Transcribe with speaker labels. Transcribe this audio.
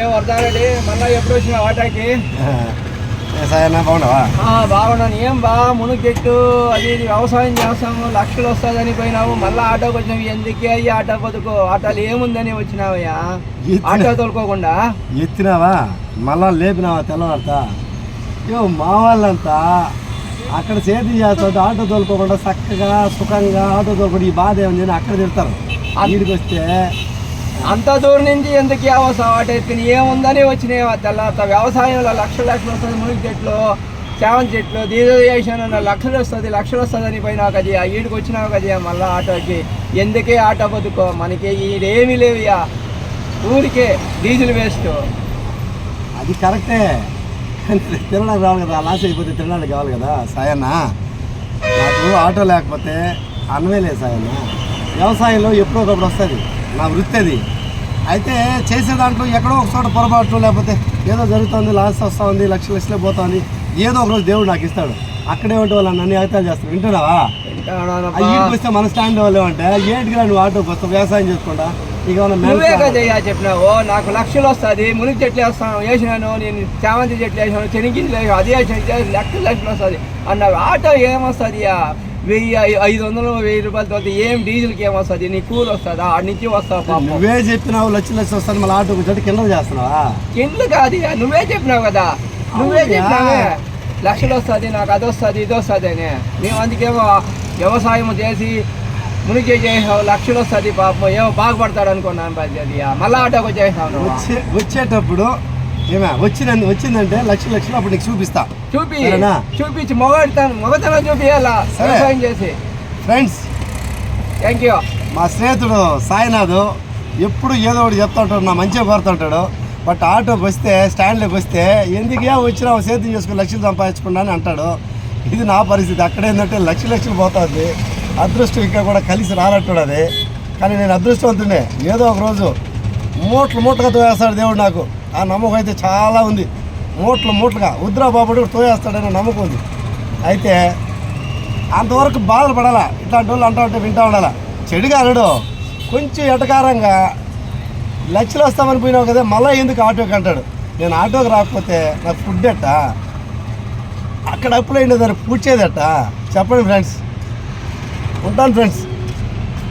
Speaker 1: ఏం వరదారెడ్డి మళ్ళీ ఎప్పుడు వచ్చిన ఆటోకి.
Speaker 2: సాయన్న బాగున్నావా?
Speaker 1: బాగున్నాను. ఏం బా మునుగెట్టు అది ఇది వ్యవసాయం చేస్తాము. లక్షలు వస్తుందని పోయినావు. మళ్ళీ ఆటోకి వచ్చినావు. ఎందుకే అయ్యి ఆటో బతుకు? ఆటోలు ఏముందని వచ్చినావయ్యా? ఆటో తోలుకోకుండా?
Speaker 2: ఎత్తినావా? మళ్ళా లేపినావా తెల్లవారుతా? యో మా వాళ్ళంతా అక్కడ చేతి చేస్తుంటే ఆటో తోలుకోకుండా చక్కగా సుఖంగా ఆటో తోలుకోండి ఈ బాధ ఏముంది అక్కడ తిడతారు. వీడికి వస్తే
Speaker 1: అంత దూరం నుంచి ఎందుకు అవసరం? ఆటో ఏముందని వచ్చినాయి తెల్లారత వ్యవసాయంలో లక్షలు లక్షలు వస్తుంది మునిగి చెట్లు చేవన చెట్లు దీని లక్షలు వస్తుంది లక్షలు వస్తుందని పోయినావు కదా ఆ ఈడికి వచ్చినావు కదా మళ్ళీ ఆటోకి. ఎందుకే ఆటో బతుకో? మనకి ఈడేమీ లేవుయా ఊరికే డీజిల్ వేస్ట్.
Speaker 2: అది కరెక్టే. తిరణాలు రావాలి కదా లాస్ అయిపోతే తిరణాలు కావాలి కదా సాయన్న. నాకు ఆటో లేకపోతే అన్నమే లేదు సాయన్న. వ్యవసాయంలో ఎప్పుడో ఒకప్పుడు వస్తుంది. నా వృత్తి అది. అయితే చేసే దాంట్లో ఎక్కడో ఒక చోట పొరపాటు లేకపోతే ఏదో జరుగుతుంది లాస్ వస్తూ ఉంది లక్ష లక్షలే పోతుంది ఏదో ఒక రోజు దేవుడు నాకు ఇస్తాడు. అక్కడే ఉంటే వాళ్ళు నన్ను అగితాలు చేస్తాను వింటున్నావా? ఈడికి వస్తే మన స్టాండ్ వాళ్ళు అంటే ఏంటికి నువ్వు ఆటోకి వస్తావు? వ్యవసాయం చేసుకుంటా? ఇక
Speaker 1: నువ్వే కదా. చెప్పినావు. నాకు లక్షలు వస్తుంది మునిగి చెట్లు వేస్తాను వేసినాను నేను చామంతి చెట్లు వేసాను చెనిగింజలు వేసాను అది లక్షలు లక్షలు వస్తుంది. అన్నావు ఆటో ఏమొస్తుంది వెయ్యి ఐదు వందలు వెయ్యి రూపాయలు తోటి ఏం డీజిల్కి ఏమొస్తుంది నీ కూలి వస్తుందా? ఆడి నుంచి వస్తావు పాపం?
Speaker 2: నువ్వే చెప్పినావు లక్ష లక్ష వస్తాను మళ్ళీ ఆటోకి వచ్చి కింద చేస్తున్నావా?
Speaker 1: ఎందుకు కాదు ఇక నువ్వే చెప్పినావు కదా. నువ్వే? చెప్పినావే. లక్షలు వస్తుంది నాకు అది వస్తుంది ఇది వస్తుంది అని. మేము అందుకేమో వ్యవసాయం చేసి మునిగి చేసావు లక్షలు వస్తుంది పాపం. ఏమో బాగుపడతాడు అనుకున్నాను అది అది మళ్ళీ ఆటోకి వచ్చేసావు నువ్వు.
Speaker 2: వచ్చే వచ్చేటప్పుడు ఏమే వచ్చిన వచ్చిందంటే లక్ష లక్షలు అప్పుడు నీకు చూపిస్తా.
Speaker 1: చూపి? చూపించి మొగడతాను మొగతనం చూపియాలా. వ్యవసాయం చేసి.
Speaker 2: ఫ్రెండ్స్
Speaker 1: థ్యాంక్ యూ
Speaker 2: మా స్నేహితుడు సాయినాథ్ ఎప్పుడు ఏదో ఒకటి చెప్తుంటాడు నా మంచిగా కోరుతుంటాడు. బట్ ఆటోకి వస్తే స్టాండ్లోకి వస్తే ఎందుకే వచ్చినావు సేద్యం చేసుకుని లక్షలు సంపాదించుకున్నా అని అంటాడు. ఇది నా పరిస్థితి. అక్కడ ఏంటంటే లక్ష లక్షలు పోతుంది. అదృష్టం ఇంకా కూడా కలిసి రానట్టుడు అది. కానీ నేను అదృష్టవంతుడే ఏదో ఒక రోజు మూటలు మూటగా తోయేస్తాడు దేవుడు నాకు. ఆ నమ్మకం అయితే చాలా ఉంది. మూట్లు మూటలుగా ఉద్రా బాబుడు తోయేస్తాడనే నమ్మకం ఉంది. అయితే అంతవరకు బాధలు పడాలా? ఇట్లాంటి వాళ్ళు అంటా ఉంటే వింటా ఉండాలా? చెడుగానేడు కొంచెం ఎటకారంగా లక్షలు వస్తామని పోయినావు కదా మళ్ళీ ఎందుకు ఆటోకి అంటాడు? నేను ఆటోకి రాకపోతే నాకు ఫుడ్ ఎట్ట? అక్కడ అప్పులైంది దాన్ని పూడ్చేదట చెప్పండి ఫ్రెండ్స్. ఉంటాను ఫ్రెండ్స్.